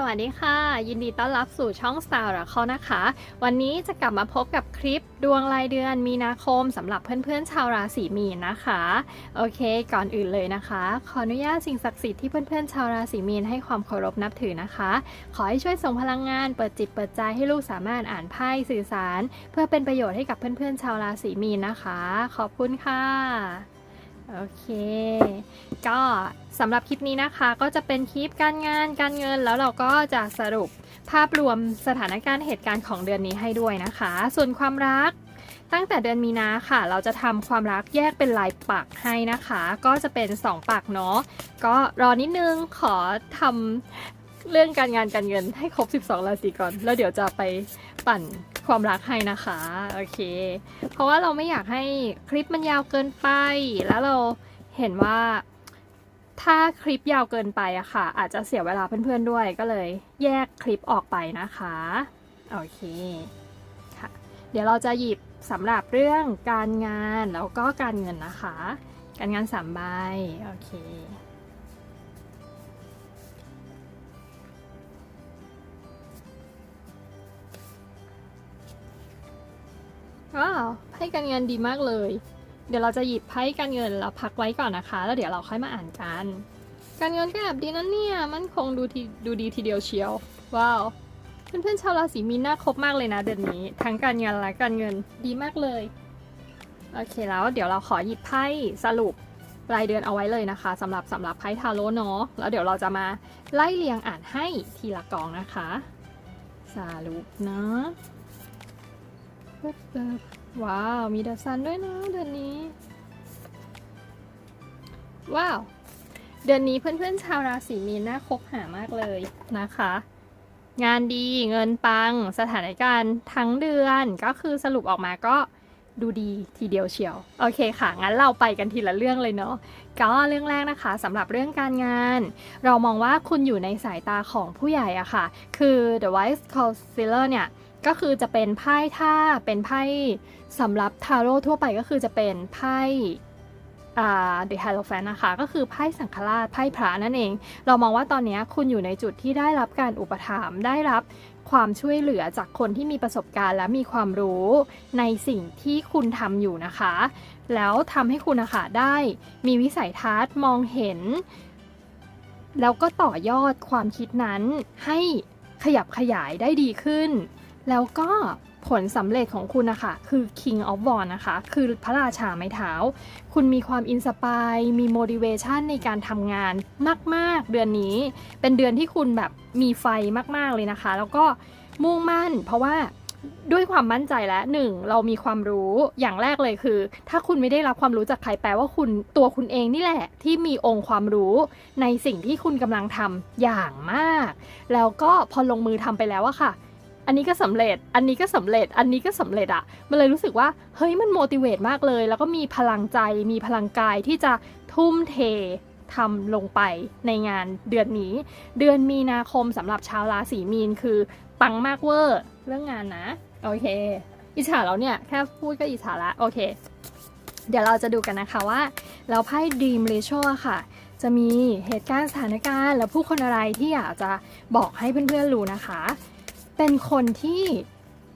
สวัสดีค่ะ ยินดีต้อนรับสู่ช่อง Star ราคอนะคะ วันนี้จะกลับมาพบกับคลิปดวงรายเดือนมีนาคมสำหรับเพื่อนๆชาวราศีมีนนะคะ โอเค ก่อนอื่นเลยนะคะ ขออนุญาตสิ่งศักดิ์สิทธิ์ที่เพื่อนๆชาวราศีมีนให้ความเคารพนับถือนะคะ ขอให้ช่วยส่งพลังงานเปิดจิตเปิดใจให้ลูกสามารถอ่านไพ่สื่อสาร เพื่อเป็นประโยชน์ให้กับเพื่อนๆชาวราศีมีนนะคะ ขอบคุณค่ะ โอเค ก็สำหรับคลิปนี้นะคะก็จะเป็นคลิปการงานการเงินแล้วเราก็จะสรุปภาพรวมสถานการณ์เหตุการณ์ของเดือนนี้ให้ด้วยนะคะ ส่วนความรักตั้งแต่เดือนมีนาค่ะ เราจะทำความรักแยกเป็นลายปักให้นะคะ ก็จะเป็น 2ปักเนาะก็รอนิดนึงขอทำเรื่องการงานการเงินให้ครบ 12 ราศีก่อน แล้วเดี๋ยวจะไปปั่น ความรักให้นะคะโอเค เพราะว่าเราไม่อยากให้คลิปมันยาวเกินไป แล้วเราเห็นว่าถ้าคลิปยาวเกินไปอะค่ะ อาจจะเสียเวลาเพื่อนๆด้วยก็เลยแยกคลิปออกไปนะคะโอเคค่ะเดี๋ยวเราจะหยิบสำหรับเรื่องการงานแล้วก็การเงินนะคะ การงานสามใบโอเค ว้าวไพ่การเงินดีมากเลย เดี๋ยวเราจะหยิบไพ่การเงินแล้วพักไว้ก่อนนะคะ แล้วเดี๋ยวเราค่อยมาอ่านกัน การเงินก็แบบดีนะเนี่ย มันคงดูทีดูดีทีเดียวเชียว ว้าว เพื่อนๆชาวราศีมีนน่าครบมากเลยนะเดือนนี้ ทั้งการเงานและการเงินดีมากเลย โอเคแล้วเดี๋ยวเราขอหยิบไพ่สรุปรายเดือนเอาไว้เลยนะคะสำหรับสำหรับไพ่ทาโร่เนาะแล้วเดี๋ยวเราจะมาไล่เรียงอ่านให้ทีละกองนะคะ สรุปนะ ว้าว มีเดอะซันด้วยนะเดือนนี้ ว้าว เดือนนี้เพื่อนๆชาวราศีมีนน่าคบหามากเลยนะคะ งานดีเงินปังสถานการณ์ทั้งเดือนก็คือสรุปออกมาก็ดูดีทีเดียวเชียว โอเคค่ะ งั้นเราไปกันทีละเรื่องเลยเนาะก็เรื่องแรกนะคะสำหรับเรื่องการงาน เรามองว่าคุณอยู่ในสายตาของผู้ใหญ่อะค่ะ คือ The Wise Counselor เนี่ย ก็คือจะเป็นไพ่ถ้าเป็นไพ่สำหรับทาโร่ทั่วไปก็คือจะเป็นไพ่อ่า The Hierophant นะคะ ก็คือไพ่สังฆราชไพ่พระนั่นเอง เรามองว่าตอนนี้คุณอยู่ในจุดที่ได้รับการอุปถัมภ์ได้รับความช่วยเหลือจากคนที่มีประสบการณ์และมีความรู้ในสิ่งที่คุณทำอยู่นะคะ แล้วทำให้คุณนะคะได้มีวิสัยทัศน์มองเห็น แล้วก็ต่อยอดความคิดนั้นให้ขยับขยายได้ดีขึ้น แล้วก็ผลสำเร็จของคุณนะคะ คือ King of w a n นะคะ คือพระราชาไม้เท้า คุณมีความอินสปายมี motivation ในการทำงานมาก ๆ เดือนนี้ เป็นเดือนที่คุณแบบมีไฟมาก ๆ เลยนะคะ แล้วก็มุ่งมั่น เพราะว่าด้วยความมั่นใจและหนึ่งเรามีความรู้อย่างแรกเลยคือ ถ้าคุณไม่ได้รับความรู้จากใครแปลว่าคุณตัวคุณเองนี่แหละ ที่มีองค์ความรู้ในสิ่งที่คุณกำลังทำอย่างมาก แล้วก็พอลงมือทำไปแล้วอะค่ะ อันนี้ก็สำเร็จ อันนี้ก็สำเร็จ อันนี้ก็สำเร็จอะมันเลยรู้สึกว่า เฮ้ย มันโมดิเวตมากเลย แล้วก็มีพลังใจ มีพลังกายที่จะทุ่มเททำลงไปในงานเดือนนี้ เดือนมีนาคมสำหรับชาวราศีมีนคือปังมากเวอร์เรื่องงานนะ โอเค อิจฉาแล้วเนี่ย แค่พูดก็อิจฉาละ โอเค เดี๋ยวเราจะดูกันนะคะว่าแล้วไพ่ Dream Ratio ค่ะ จะมีเหตุการณ์สถานการณ์ และผู้คนอะไรที่อยากจะบอกให้เพื่อนๆรู้นะคะ เป็นคนที่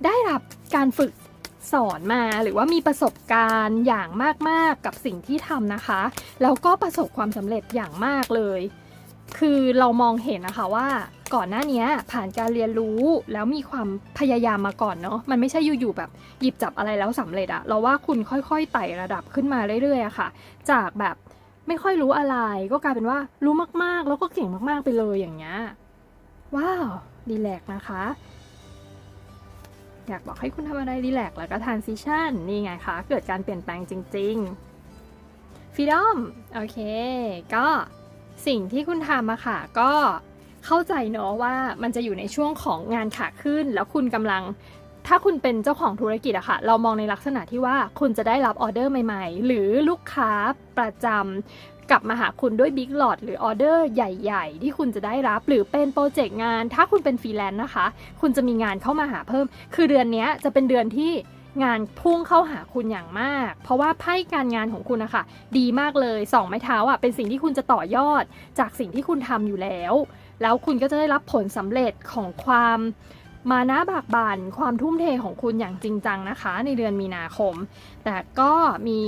ได้รับการฝึกสอนมาหรือว่ามีประสบการณ์อย่างมากๆกับสิ่งที่ทำนะคะ แล้วก็ประสบความสำเร็จอย่างมากเลย คือเรามองเห็นนะคะว่าก่อนหน้านี้ผ่านการเรียนรู้แล้วมีความพยายามมาก่อนเนาะมันไม่ใช่อยู่ๆแบบหยิบจับอะไรแล้วสำเร็จอะเราว่าคุณค่อยๆไต่ระดับขึ้นมาเรื่อยๆอะค่ะ จากแบบไม่ค่อยรู้อะไร ก็กลายเป็นว่ารู้มากๆ แล้วก็เก่งมากๆไปเลยอย่างเงี้ยว้าวดีแลกนะคะ อยากบอกให้คุณทำอะไรรีแลกแล้วก็ทานซิชันนี่ไงคะ เกิดการเปลี่ยนแปลงจริงๆฟ e ดอมโอเค ก็สิ่งที่คุณทำอะค่ะ ก็เข้าใจเนอะว่ามันจะอยู่ในช่วงของงานขาขึ้น แล้วคุณกำลังถ้าคุณเป็นเจ้าของธุรกิจอะค่ะ เรามองในลักษณะที่ว่าคุณจะได้รับออเดอร์ใหม่ ๆ หรือลูกค้าประจำ กลับมาหาคุณด้วยบิ๊กหลอดหรือออเดอร์ใหญ่ๆ ที่คุณจะได้รับ หรือเป็นโปรเจกต์งาน ถ้าคุณเป็นฟรีแลนซ์นะคะ คุณจะมีงานเข้ามาหาเพิ่ม คือเดือนนี้จะเป็นเดือนที่งานพุ่งเข้าหาคุณอย่างมาก เพราะว่าไพ่การงานของคุณนะคะดีมากเลยสองไม้เท้าอะเป็นสิ่งที่คุณจะต่อยอด จากสิ่งที่คุณทำอยู่แล้ว แล้วคุณก็จะได้รับผลสำเร็จของความมานะบากบั่นความทุ่มเทของคุณอย่างจริงจังนะคะ ในเดือนมีนาคม แต่ก็มี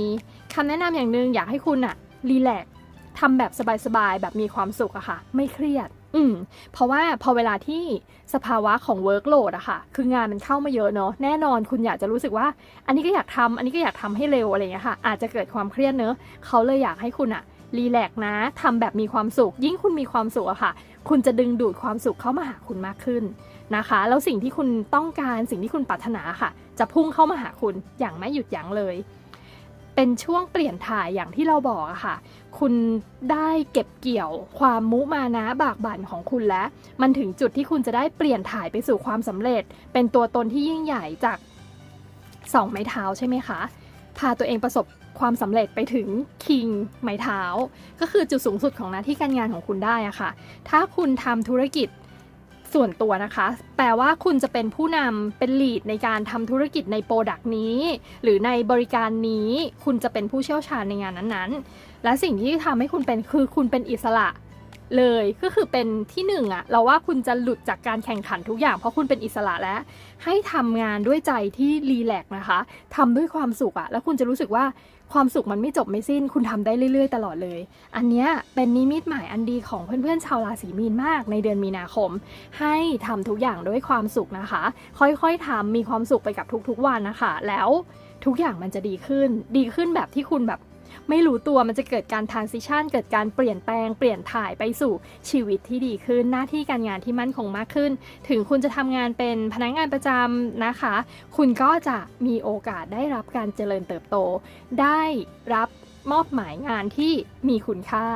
คำแนะนำอย่างหนึ่งอยากให้คุณอะรีแลก ทำแบบสบายๆ แบบมีความสุขอะค่ะ ไม่เครียด อืม เพราะว่าพอเวลาที่สภาวะของ workload อะค่ะ คืองานมันเข้ามาเยอะเนอะแน่นอนคุณอยากจะรู้สึกว่า อันนี้ก็อยากทำอันนี้ก็อยากทำให้เร็วอะไรเงี้ยค่ะ อาจจะเกิดความเครียดเนอะเขาเลยอยากให้คุณอะรีแลกซ์นะทำแบบมีความสุข ยิ่งคุณมีความสุขอะค่ะ คุณจะดึงดูดความสุขเข้ามาหาคุณมากขึ้นนะคะ แล้วสิ่งที่คุณต้องการ สิ่งที่คุณปรารถนาค่ะ จะพุ่งเข้ามาหาคุณอย่างไม่หยุดยั้งเลย เป็นช่วงเปลี่ยนถ่ายอย่างที่เราบอกอะค่ะ คุณได้เก็บเกี่ยวความมุมานะบากบั่นของคุณแล้ว มันถึงจุดที่คุณจะได้เปลี่ยนถ่ายไปสู่ความสำเร็จ เป็นตัวตนที่ยิ่งใหญ่จากสองไม้เท้าใช่ไหมคะ พาตัวเองประสบความสำเร็จไปถึงคิงไม้เท้า ก็คือจุดสูงสุดของหน้าที่การงานของคุณได้อะค่ะ ถ้าคุณทำธุรกิจ ส่วนตัวนะคะ แปลว่าคุณจะเป็นผู้นำเป็นลีดในการทำธุรกิจในโปรดักต์นี้ หรือในบริการนี้ คุณจะเป็นผู้เชี่ยวชาญในงานนั้นๆ และสิ่งที่ทำให้คุณเป็นคือคุณเป็นอิสระเลยก็คือเป็นที่หนึ่งอะเราว่าคุณจะหลุดจากการแข่งขันทุกอย่างเพราะคุณเป็นอิสระแล้ว ให้ทำงานด้วยใจที่รีแลกซ์นะคะทำด้วยความสุขอะแล้วคุณจะรู้สึกว่า ความสุขมันไม่จบไม่สิ้น คุณทำได้เรื่อยๆ ตลอดเลย อันนี้เป็นนิมิตหมายอันดีของเพื่อนๆชาวราศีมีนมากในเดือนมีนาคม ให้ทำทุกอย่างด้วยความสุขนะคะ ค่อยๆทำมีความสุขไปกับทุกๆวันนะคะ แล้วทุกอย่างมันจะดีขึ้น ดีขึ้นแบบที่คุณแบบ ไม่รู้ตัวมันจะเกิดการ transition เกิดการเปลี่ยนแปลงเปลี่ยนถ่ายไปสู่ชีวิตที่ดีขึ้น หน้าที่การงานที่มั่นคงมากขึ้น ถึงคุณจะทำงานเป็นพนักงานประจำนะคะ คุณก็จะมีโอกาสได้รับการเจริญเติบโต ได้รับมอบหมายงานที่มีคุณค่า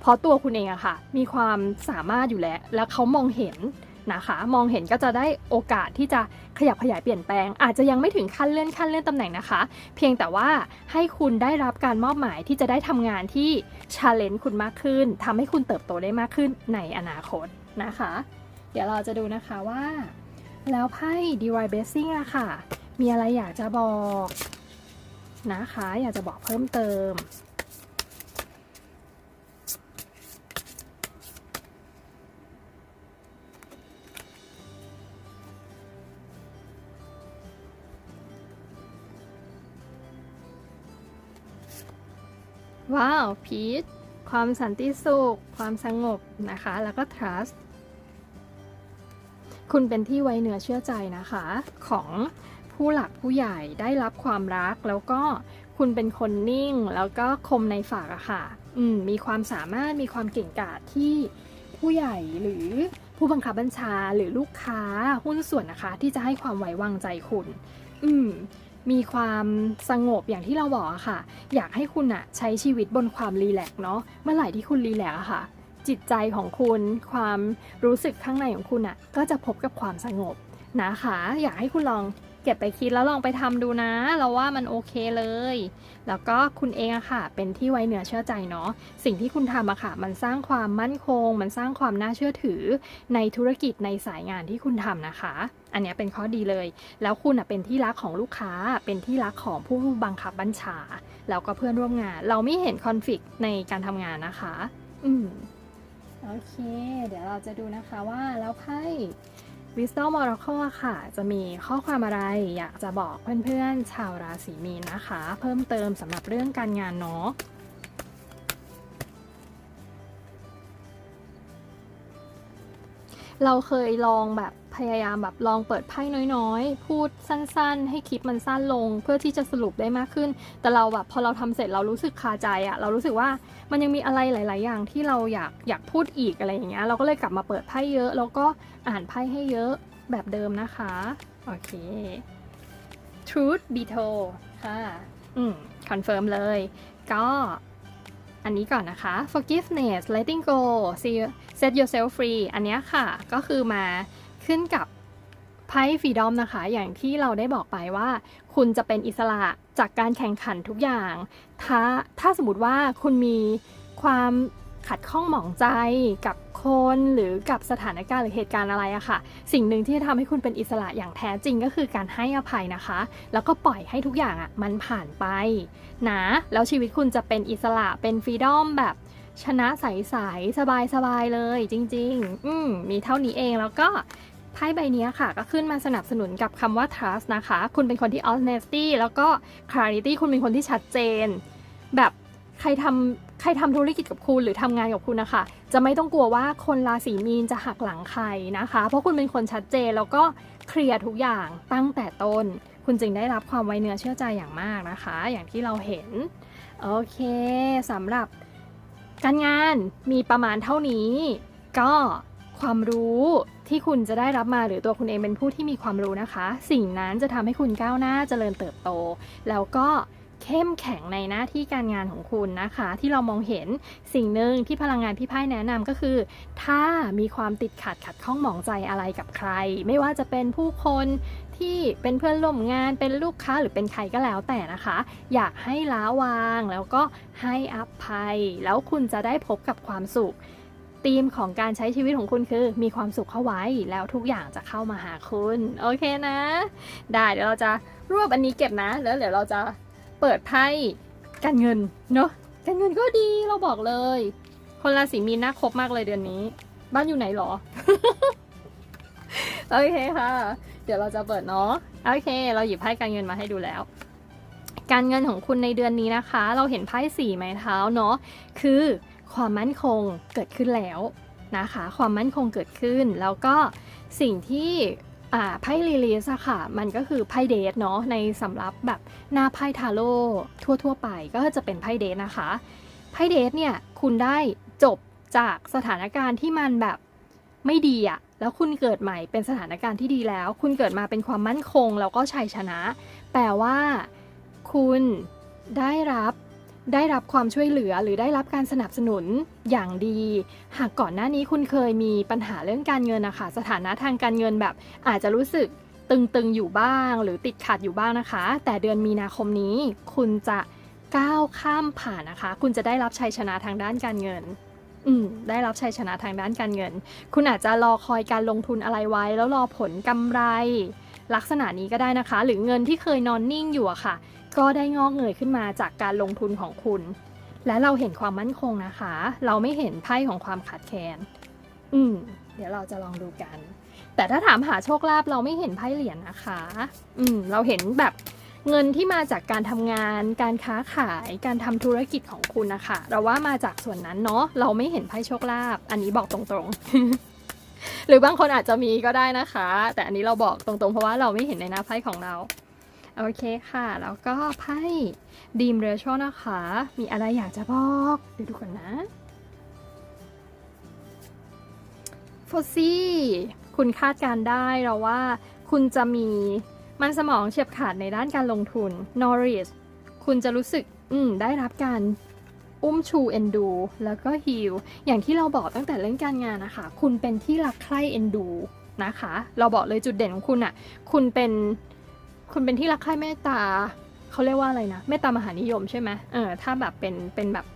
เพราะตัวคุณเองอะค่ะ มีความสามารถอยู่แล้ว แล้วเขามองเห็น นะคะ มองเห็นก็จะได้โอกาสที่จะขยับขยายเปลี่ยนแปลง อาจจะยังไม่ถึงขั้นเลื่อนขั้นเลื่อนตำแหน่งนะคะ เพียงแต่ว่าให้คุณได้รับการมอบหมายที่จะได้ทำงานที่ชาเลนจ์คุณมากขึ้นทำให้คุณเติบโตได้มากขึ้นในอนาคตนะคะ เดี๋ยวเราจะดูนะคะว่า แล้วไพ่ DIY Blessing อะค่ะ มีอะไรอยากจะบอกนะคะ อยากจะบอกเพิ่มเติม ว้าวพีชความสันติสุข ความสงบนะคะ แล้วก็ trust คุณเป็นที่ไว้เนื้อเชื่อใจนะคะ ของผู้หลักผู้ใหญ่ได้รับความรักแล้วก็คุณเป็นคนนิ่งแล้วก็คมในฝากอะค่ะ อืม มีความสามารถมีความเก่งกาจที่ผู้ใหญ่หรือผู้บังคับบัญชาหรือลูกค้าหุ้นส่วนนะคะ ที่จะให้ความไว้วางใจคุณ อืม มีความสงบอย่างที่เราบอกอะค่ะ อยากให้คุณอะใช้ชีวิตบนความรีแลกเนาะเมื่อไหร่ที่คุณรีแลกอะค่ะ จิตใจของคุณความรู้สึกข้างในของคุณอะก็จะพบกับความสงบนะคะ อยากให้คุณลองเก็บไปคิดแล้วลองไปทำดูนะ เราว่ามันโอเคเลย แล้วก็คุณเองอะค่ะ เป็นที่ไว้เนื้อเชื่อใจเนาะสิ่งที่คุณทำอะค่ะ มันสร้างความมั่นคง มันสร้างความน่าเชื่อถือในธุรกิจในสายงานที่คุณทำนะคะ อันนี้เป็นข้อดีเลย แล้วคุณเป็นที่รักของลูกค้า เป็นที่รักของผู้บังคับบัญชา แล้วก็เพื่อนร่วมงาน เราไม่เห็นคอนฟ lict ในการทำงานนะคะ อืม โอเค เดี๋ยวเราจะดูนะคะว่าแล้วไพ่ Wisdom Oracle อค่ะ จะมีข้อความอะไรอยากจะบอกเพื่อนๆ ชาวราศีมีนนะคะ เพิ่มเติมสำหรับเรื่องการงานเนาะ เราเคยลองแบบพยายามแบบลองเปิดไพ่น้อยๆ พูดสั้นๆ ให้คลิปมันสั้นลง เพื่อที่จะสรุปได้มากขึ้น แต่เราแบบพอเราทำเสร็จเรารู้สึกคาใจอะเรารู้สึกว่ามันยังมีอะไรหลาย ๆ อย่างที่เราอยากอยากพูดอีกอะไรอย่างเงี้ยเราก็เลยกลับมาเปิดไพ่เยอะ แล้วก็อ่านไพ่ให้เยอะแบบเดิมนะคะโอเค truth be told ค่ะ อืมคอนเฟิร์มเลย ก็ อันนี้ก่อนนะคะ forgiveness letting go Set yourself free อันนี้ค่ะก็คือมาขึ้นกับไพ่ฟรีดอมนะคะ อย่างที่เราได้บอกไปว่า คุณจะเป็นอิสระจากการแข่งขันทุกอย่าง ถ้าถ้าสมมติว่าคุณมีความขัดข้องหมองใจกับ คนหรือกับสถานการณ์หรือเหตุการณ์อะไรอะค่ะ สิ่งหนึ่งที่จะทำให้คุณเป็นอิสระอย่างแท้จริงก็คือการให้อภัยนะคะ แล้วก็ปล่อยให้ทุกอย่างอะมันผ่านไปนะแล้วชีวิตคุณจะเป็นอิสระเป็นฟรีดอมแบบชนะใสๆสบายๆเลยจริง ๆ อืมมีเท่านี้เองแล้วก็ไพ่ใบนี้ค่ะ ก็ขึ้นมาสนับสนุนกับคำว่า trust นะคะ คุณเป็นคนที่ honesty แล้วก็ clarity คุณเป็นคนที่ชัดเจน แบบใครทำ ใครทำธุรกิจกับคุณหรือทำงานกับคุณนะคะ จะไม่ต้องกลัวว่าคนราศีมีนจะหักหลังใครนะคะ เพราะคุณเป็นคนชัดเจนแล้วก็เคลียร์ทุกอย่างตั้งแต่ต้น คุณจึงได้รับความไว้เนื้อเชื่อใจอย่างมากนะคะ อย่างที่เราเห็น โอเคสำหรับการงานมีประมาณเท่านี้ ก็ความรู้ที่คุณจะได้รับมาหรือตัวคุณเองเป็นผู้ที่มีความรู้นะคะ สิ่งนั้นจะทำให้คุณก้าวหน้าเจริญเติบโต แล้วก็ เข้มแข็งในหน้าที่การงานของคุณนะคะ ที่เรามองเห็นสิ่งหนึ่งที่พลังงานพี่ไพ่แนะนำก็คือ ถ้ามีความติดขัดขัดข้องหมองใจอะไรกับใคร ไม่ว่าจะเป็นผู้คนที่เป็นเพื่อนร่วมงานเป็นลูกค้าหรือเป็นใครก็แล้วแต่นะคะ อยากให้ล้าวางแล้วก็ให้อภัย แล้วคุณจะได้พบกับความสุขธีมของการใช้ชีวิตของคุณคือ มีความสุขเข้าไว้แล้วทุกอย่างจะเข้ามาหาคุณ โอเคนะ ได้เดี๋ยวเราจะรวบอันนี้เก็บนะ แล้วเดี๋ยวเราจะ เปิดไพ่การเงินเนาะการเงินก็ดีเราบอกเลย คนราศีมีนน่าคบมากเลยเดือนนี้ บ้านอยู่ไหนหรอ โอเคค่ะ เดี๋ยวเราจะเปิดเนาะโอเค เราหยิบไพ่การเงินมาให้ดูแล้ว การเงินของคุณในเดือนนี้นะคะ เราเห็นไพ่สี่ไม้เท้าเนาะคือความมั่นคงเกิดขึ้นแล้วนะคะ ความมั่นคงเกิดขึ้นแล้วก็สิ่งที่ อ่าไพ่รีลีสอะค่ะ มันก็คือไพ่เดทเนาะในสำหรับแบบหน้าไพ่ทาโร่ทั่ว ๆ ไปก็จะเป็นไพ่เดทนะคะไพ่เดทเนี่ยคุณได้จบจากสถานการณ์ที่มันแบบไม่ดีอะแล้วคุณเกิดใหม่เป็นสถานการณ์ที่ดีแล้ว คุณเกิดมาเป็นความมั่นคง แล้วก็ชัยชนะ แปลว่า คุณได้รับ ได้รับความช่วยเหลือหรือได้รับการสนับสนุนอย่างดี หากก่อนหน้านี้คุณเคยมีปัญหาเรื่องการเงินนะคะสถานะทางการเงินแบบอาจจะรู้สึกตึงๆอยู่บ้าง หรือติดขัดอยู่บ้างนะคะ แต่เดือนมีนาคมนี้คุณจะก้าวข้ามผ่านนะคะ คุณจะได้รับชัยชนะทางด้านการเงินอืมได้รับชัยชนะทางด้านการเงิน คุณอาจจะรอคอยการลงทุนอะไรไว้ แล้วรอผลกำไร ลักษณะนี้ก็ได้นะคะ หรือเงินที่เคยนอนนิ่งอยู่อะค่ะ ก็ได้งอกเงยขึ้นมาจากการลงทุนของคุณ และเราเห็นความมั่นคงนะคะ เราไม่เห็นไพ่ของความขาดแคลนอืม เดี๋ยวเราจะลองดูกัน แต่ถ้าถามหาโชคลาภเราไม่เห็นไพ่เหรียญนะคะ อืม เราเห็นแบบเงินที่มาจากการทำงาน การค้าขาย การทำธุรกิจของคุณนะคะ เราว่ามาจากส่วนนั้นเนาะ เราไม่เห็นไพ่โชคลาภ อันนี้บอกตรงๆ หรือบางคนอาจจะมีก็ได้นะคะ แต่อันนี้เราบอกตรงๆ เพราะว่าเราไม่เห็นในหน้าไพ่ของเรา โอเคค่ะ แล้วก็ไพ่ดีมเรโชนะคะ มีอะไรอยากจะบอกเดี๋ยวดูก่อนนะโฟซี่คุณคาดการได้เราว่า คุณจะมีมันสมองเฉียบขาดในด้านการลงทุนนอริสคุณจะรู้สึกอืมได้รับการอุ้มชูเอ็นดู แล้วก็ฮิลอย่างที่เราบอกตั้งแต่เรื่องการงานนะคะ คุณเป็นที่รักใคร่เอ็นดูนะคะ เราบอกเลยจุดเด่นของคุณอะ่ะ คุณเป็น คุณเป็นที่รักใคร่เมตตาเขาเรียกว่าอะไรนะเมตตามหานิยมใช่ไหมเออถ้าแบบเป็นเป็นแบบ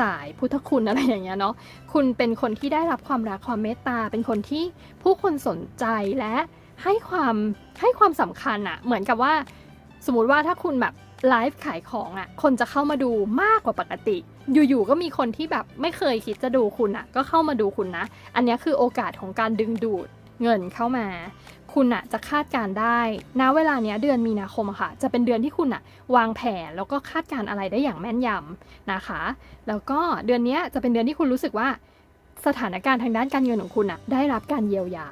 สายพุทธคุณอะไรอย่างเงี้ยเนาะคุณเป็นคนที่ได้รับความรักความเมตตา เป็นคนที่ผู้คนสนใจและให้ความให้ความสำคัญอะเหมือนกับว่า สมมติว่าถ้าคุณแบบไลฟ์ขายของอะคนจะเข้ามาดูมากกว่าปกติ อยู่ๆก็มีคนที่แบบไม่เคยคิดจะดูคุณอะก็เข้ามาดูคุณนะ อันนี้คือโอกาสของการดึงดูดเงินเข้ามา คุณอะจะคาดการได้ณเวลาเนี้ยเดือนมีนาคมอะค่ะ จะเป็นเดือนที่คุณอะวางแผนแล้วก็คาดการอะไรได้อย่างแม่นยำนะคะ แล้วก็เดือนเนี้ยจะเป็นเดือนที่คุณรู้สึกว่า สถานการณ์ทางด้านการเงินของคุณอะได้รับการเยียวยา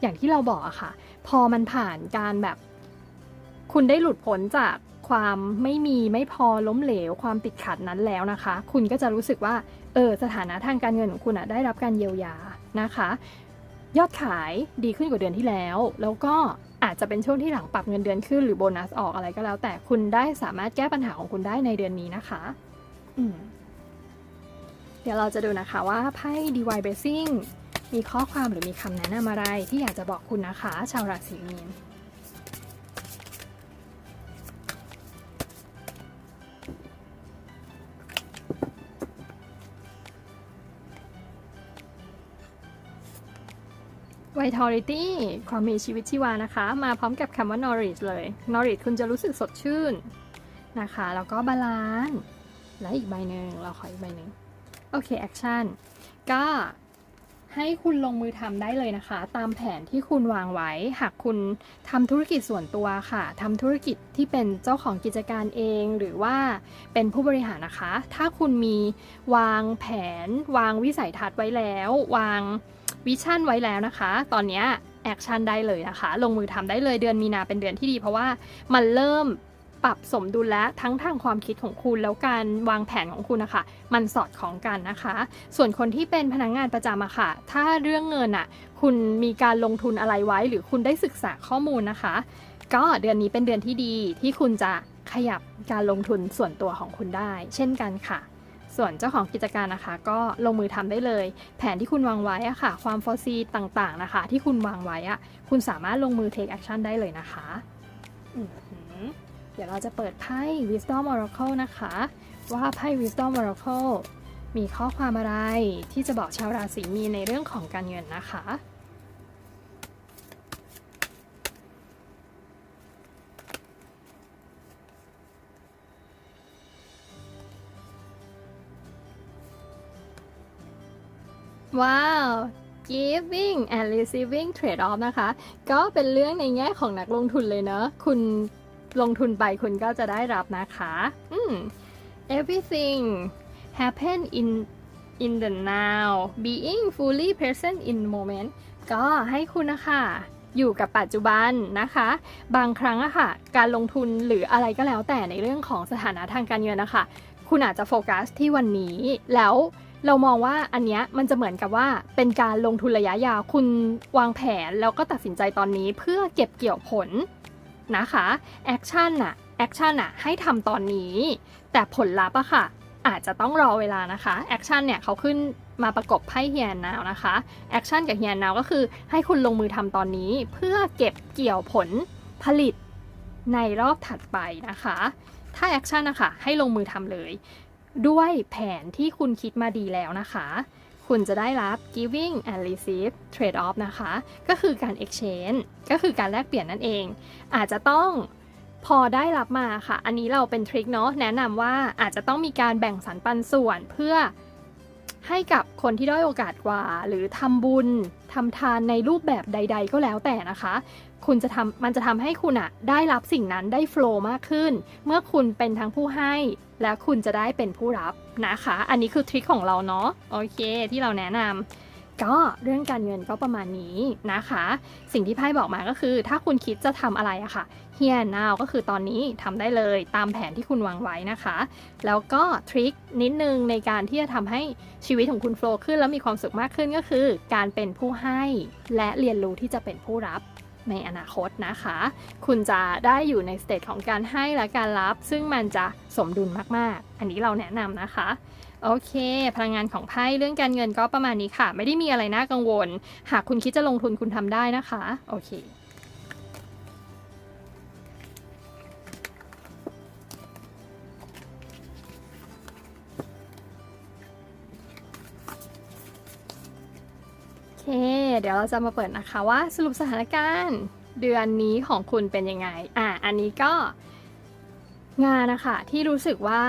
อย่างที่เราบอกอะค่ะ พอมันผ่านการแบบ คุณได้หลุดพ้นจากความไม่มีไม่พอล้มเหลวความติดขัดนั้นแล้วนะคะ คุณก็จะรู้สึกว่าเออสถานะทางการเงินของคุณอะได้รับการเยียวยานะคะ ยอดขายดีขึ้นกว่าเดือนที่แล้ว แล้วก็อาจจะเป็นช่วงที่หลังปรับเงินเดือนขึ้นหรือโบนัสออกอะไรก็แล้ว แต่คุณได้สามารถแก้ปัญหาของคุณได้ในเดือนนี้นะคะอืมเดี๋ยวเราจะดูนะคะว่าไพ่ DY Blessing มีข้อความหรือมีคำแนะนำอะไรที่อยากจะบอกคุณนะคะ ชาวราศีมีน vitality ความมีชีวิตชีวานะคะ มาพร้อมกับคำว่า knowledge เลย knowledge คุณจะรู้สึกสดชื่นนะคะ แล้วก็บาลานซ์และอีกใบหนึ่งเราขออีกใบหนึ่งโอเค action ก็ให้คุณลงมือทำได้เลยนะคะ ตามแผนที่คุณวางไว้ หากคุณทำธุรกิจส่วนตัวค่ะทำธุรกิจที่เป็นเจ้าของกิจการเอง หรือว่าเป็นผู้บริหารนะคะ ถ้าคุณมีวางแผน วางวิสัยทัศน์ไว้แล้ว วาง วิชั่นไว้แล้วนะคะ ตอนนี้แอคชั่นได้เลยนะคะ ลงมือทำได้เลยเดือนมีนาเป็นเดือนที่ดีเพราะว่ามันเริ่มปรับสมดุลและทั้งทางความคิดของคุณแล้วการวางแผนของคุณนะคะ มันสอดคล้องกันนะคะ ส่วนคนที่เป็นพนักงงานประจำอะค่ะ ถ้าเรื่องเงินอะคุณมีการลงทุนอะไรไว้ หรือคุณได้ศึกษาข้อมูลนะคะ ก็เดือนนี้เป็นเดือนที่ดีที่คุณจะขยับการลงทุนส่วนตัวของคุณได้ เช่นกันค่ะ ส่วนเจ้าของกิจการนะคะ ก็ลงมือทำได้เลย แผนที่คุณวางไว้อะค่ะ ความฟอร์ซีต่างๆนะคะ ที่คุณวางไว้อะคุณสามารถลงมือ take action ได้เลยนะคะเดี๋ยวเราจะเปิดไพ่ Wisdom Oracle นะคะ ว่าไพ่ Wisdom Oracle มีข้อความอะไรที่จะบอกชาวราศีมีในเรื่องของการเงินนะคะ ว้าว giving and receiving trade off นะคะ ก็เป็นเรื่องในแง่ของนักลงทุนเลยเนอะ คุณลงทุนไปคุณก็จะได้รับนะคะอืม everything happen in in the now being fully present in moment ก็ให้คุณนะคะอยู่กับปัจจุบันนะคะ บางครั้งอะค่ะ การลงทุนหรืออะไรก็แล้วแต่ในเรื่องของสถานะทางการเงินนะคะ คุณอาจจะโฟกัสที่วันนี้ แล้ว เรามองว่าอันเนี้ยมันจะเหมือนกับว่าเป็นการลงทุนระยะยาวคุณวางแผนแล้วก็ตัดสินใจตอนนี้เพื่อเก็บเกี่ยวผลนะคะแอคชั่นอะแอคชั่นอะให้ทำตอนนี้ แต่ผลลัพธ์อะค่ะ อาจจะต้องรอเวลานะคะแอคชั่นเนี่ยเขาขึ้นมาประกบไพ่เฮียนนาวนะคะแอคชั่นกับเฮียนนาวก็คือให้คุณลงมือทำตอนนี้ เพื่อเก็บเกี่ยวผลผลิตในรอบถัดไปนะคะ ถ้าแอคชั่นนะคะให้ลงมือทำเลย ด้วยแผนที่คุณคิดมาดีแล้วนะคะ คุณจะได้รับ giving and receive trade off นะคะ ก็คือการ exchange ก็คือการแลกเปลี่ยนนั่นเอง อาจจะต้องพอได้รับมาค่ะ อันนี้เราเป็นทริคเนาะ แนะนำว่าอาจจะต้องมีการแบ่งสรรปันส่วนเพื่อให้กับคนที่ด้อยโอกาสกว่า หรือทำบุญทำทานในรูปแบบใด ๆ ก็แล้วแต่นะคะ คุณจะทำมันจะทำให้คุณอะได้รับสิ่งนั้นได้โฟล์มากขึ้น เมื่อคุณเป็นทั้งผู้ให้ และคุณจะได้เป็นผู้รับนะคะ อันนี้คือทริคของเราเนาะโอเค ที่เราแนะนำก็เรื่องการเงินก็ประมาณนี้นะคะ สิ่งที่ไพ่บอกมาก็คือ ถ้าคุณคิดจะทำอะไรอะค่ะ here now ก็คือตอนนี้ทำได้เลยตามแผนที่คุณวางไว้นะคะ แล้วก็ทริคนิดนึงในการที่จะทำให้ชีวิตของคุณโฟล์ขึ้น แล้วมีความสุขมากขึ้นก็คือ การเป็นผู้ให้และเรียนรู้ที่จะเป็นผู้รับ ในอนาคตนะคะ คุณจะได้อยู่ในสเตจของการให้และการรับ ซึ่งมันจะสมดุลมากๆ อันนี้เราแนะนำนะคะโอเค พลังงานของไพ่เรื่องการเงินก็ประมาณนี้ค่ะ ไม่ได้มีอะไรน่ากังวล หากคุณคิดจะลงทุนคุณทำได้นะคะ โอเค เดี๋ยวเราจะมาเปิดนะคะว่าสรุปสถานการณ์เดือนนี้ของคุณเป็นยังไง อะ อันนี้ก็งานนะคะที่รู้สึกว่า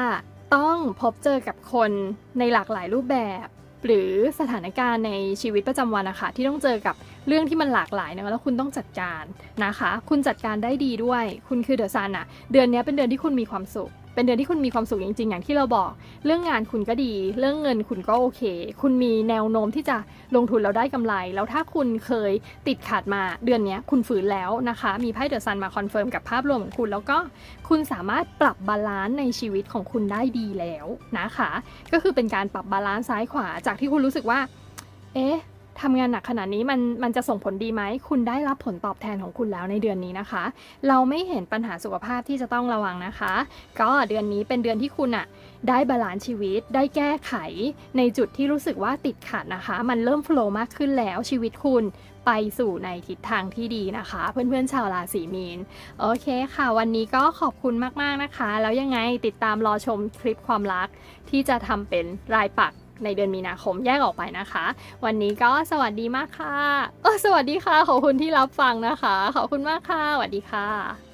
ต้องพบเจอกับคนในหลากหลายรูปแบบ หรือสถานการณ์ในชีวิตประจำวันนะคะที่ต้องเจอกับเรื่องที่มันหลากหลายเนะแล้วคุณต้องจัดการนะคะ คุณจัดการได้ดีด้วย คุณคือเดอะซันอะเดือนนี้เป็นเดือนที่คุณมีความสุข เป็นเดือนที่คุณมีความสุขจริงๆ อย่างที่เราบอก เรื่องงานคุณก็ดี เรื่องเงินคุณก็โอเค คุณมีแนวโน้มที่จะลงทุนแล้วได้กำไร แล้วถ้าคุณเคยติดขัดมาเดือนนี้คุณฝืนแล้วนะคะ มีไพ่เดอะซันมาคอนเฟิร์มกับภาพรวมของคุณ แล้วก็คุณสามารถปรับบาลานซ์ในชีวิตของคุณได้ดีแล้วนะคะ ก็คือเป็นการปรับบาลานซ์ซ้ายขวาจากที่คุณรู้สึกว่า เอ๊ะ ทำงานหนักขนาดนี้มันมันจะส่งผลดีไหม คุณได้รับผลตอบแทนของคุณแล้วในเดือนนี้นะคะ เราไม่เห็นปัญหาสุขภาพที่จะต้องระวังนะคะ ก็เดือนนี้เป็นเดือนที่คุณอะได้บาลานซ์ชีวิตได้แก้ไขในจุดที่รู้สึกว่าติดขัดนะคะ มันเริ่มโฟล์มากขึ้นแล้วชีวิตคุณไปสู่ในทิศทางที่ดีนะคะ เพื่อนๆชาวราศีมีน โอเคค่ะ วันนี้ก็ขอบคุณมากๆนะคะ แล้วยังไงติดตามรอชมคลิปความรักที่จะทำเป็นรายปัก ในเดือนมีนาคมแยกออกไปนะคะ วันนี้ก็สวัสดีมากค่ะเออสวัสดีค่ะขอบคุณที่รับฟังนะคะ ขอบคุณมากค่ะสวัสดีค่ะ